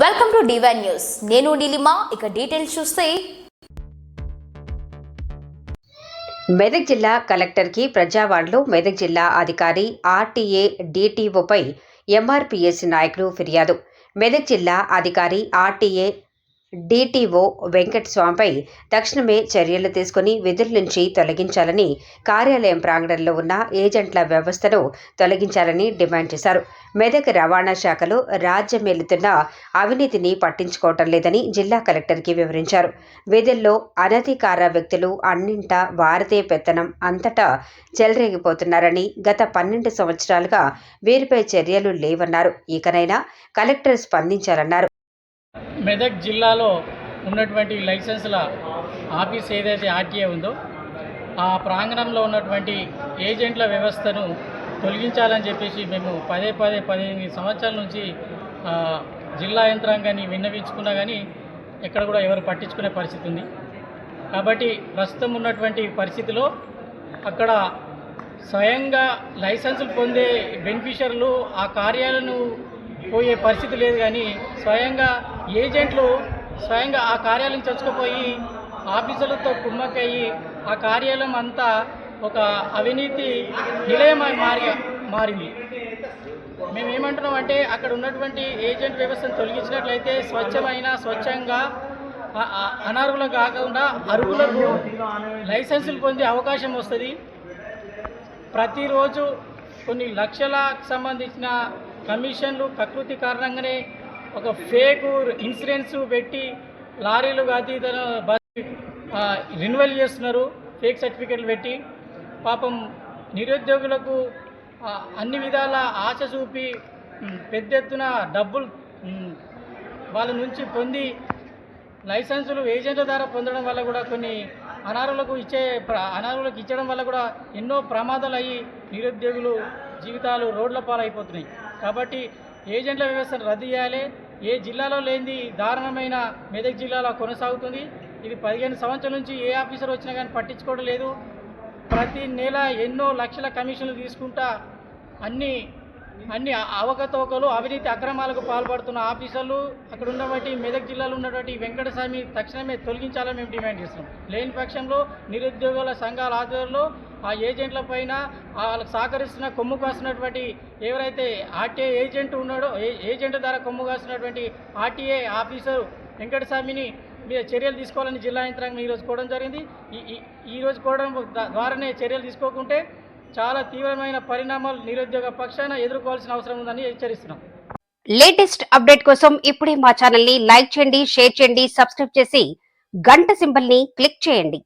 Welcome to divine news నేను నీలిమా ఇక details చూస్తే. మెదక్ జిల్లా కలెక్టర్కి ప్రజావాడలో మెదక్ జిల్లా అధికారి ఆర్టీఏ డిటిఓపై ఎంఆర్పిఎస్ నాయకులు ఫిర్యాదు. మెదక్ జిల్లా అధికారి ఆర్టీఏ డిటిఓ వెంకటస్వామిపై తక్షణమే చర్యలు తీసుకుని విధుల నుంచి తొలగించాలని కార్యాలయం ప్రాంగణంలో ఉన్న ఏజెంట్ల వ్యవస్థను తొలగించాలని డిమాండ్ చేశారు. మెదక్ రవాణా శాఖలో రాజ్యమేలుతున్న అవినీతిని పట్టించుకోవటం లేదని జిల్లా కలెక్టర్కి వివరించారు. విధుల్లో అనధికార వ్యక్తులు అన్నింటా వారదే పెత్తనం అంతటా చెలరేగిపోతున్నారని గత పన్నెండు సంవత్సరాలుగా వీరిపై చర్యలు లేవన్నారు. ఇకనైనా కలెక్టర్ స్పందించాలన్నారు. మెదక్ జిల్లాలో ఉన్నటువంటి లైసెన్స్ల ఆఫీస్ ఏదైతే ఆర్టీఏ ఉందో ఆ ప్రాంగణంలో ఉన్నటువంటి ఏజెంట్ల వ్యవస్థను తొలగించాలని చెప్పేసి మేము పదే పదే పదిహేను సంవత్సరాల నుంచి జిల్లా యంత్రాంగాన్ని విన్నవించుకున్నా కానీ ఎక్కడ కూడా ఎవరు పట్టించుకునే పరిస్థితి ఉంది. కాబట్టి ప్రస్తుతం ఉన్నటువంటి పరిస్థితిలో అక్కడ స్వయంగా లైసెన్సులు పొందే బెనిఫిషర్లు ఆ కార్యాలను పోయే పరిస్థితి లేదు కానీ స్వయంగా ఏజెంట్లు స్వయంగా ఆ కార్యాలయం చచ్చుకుపోయి ఆఫీసులతో కుమ్మక్కయ్యి ఆ కార్యాలయం అంతా ఒక అవినీతి నిలయమై మారి మారింది. మేము ఏమంటున్నాం అంటే అక్కడ ఉన్నటువంటి ఏజెంట్ వ్యవస్థను తొలగించినట్లయితే స్వచ్ఛమైన స్వచ్ఛంగా అ- అనర్హులు కాకుండా అర్హులకు లైసెన్సులు పొందే అవకాశం వస్తుంది. ప్రతిరోజు కొన్ని లక్షలకు సంబంధించిన కమిషన్లు ప్రకృతి కారణంగానే ఒక ఫేక్ ఇన్సూరెన్స్ పెట్టి లారీలు అతీతన రెన్యువల్ చేస్తున్నారు ఫేక్ సర్టిఫికెట్లు పెట్టి. పాపం నిరుద్యోగులకు అన్ని విధాల ఆశ చూపి పెద్ద ఎత్తున డబ్బులు వాళ్ళ నుంచి పొంది లైసెన్సులు ఏజెంట్ల ద్వారా పొందడం వల్ల కూడా కొన్ని అనారులకు ఇచ్చే అనారులకు ఇచ్చడం వల్ల కూడా ఎన్నో ప్రమాదాలు అయ్యి నిరుద్యోగులు జీవితాలు రోడ్ల పాలైపోతున్నాయి. కాబట్టి ఏజెంట్ల వ్యవస్థను రద్దు చేయాలి. ఏ జిల్లాలో లేనిది దారుణమైన మెదక్ జిల్లాలో కొనసాగుతుంది. ఇది పదిహేను సంవత్సరాల నుంచి ఏ ఆఫీసర్ వచ్చినా కానీ పట్టించుకోవడం లేదు. ప్రతి నెల ఎన్నో లక్షల కమిషన్లు తీసుకుంటా అన్ని అన్ని అవకతవకలు అవినీతి అక్రమాలకు పాల్పడుతున్న ఆఫీసర్లు అక్కడ ఉన్నటువంటి మెదక్ జిల్లాలో ఉన్నటువంటి వెంకటస్వామి తక్షణమే తొలగించాలని మేము డిమాండ్ చేస్తున్నాం. లేని పక్షంలో నిరుద్యోగుల సంఘాల ఆధ్వర్యంలో ఆ ఏజెంట్ల పైన వాళ్ళకు సహకరిస్తున్న కొమ్ము కాసినటువంటి ఎవరైతే ఆర్టీఏ ఏజెంట్ ఉన్నాడో ఏ- ఏజెంట్ ద్వారా కొమ్ము కాసినటువంటి ఆర్టీఏ ఆఫీసర్ వెంకటస్వామిని మీద చర్యలు తీసుకోవాలని జిల్లా యంత్రాంగం ఈరోజు కోవడం జరిగింది. ఈ ఈ- కోవడం ద్వారానే చర్యలు తీసుకోకుంటే చాలా తీవ్రమైన పరిణామాలు నిరుద్యోగ పక్షాన ఎదుర్కోవాల్సిన అవసరం ఉందని హెచ్చరిస్తున్నాం. లేటెస్ట్ అప్డేట్ కోసం ఇప్పుడే మా ఛానల్ని లైక్ చేయండి షేర్ చేయండి సబ్స్క్రైబ్ చేసి గంట సింబల్ని క్లిక్ చేయండి.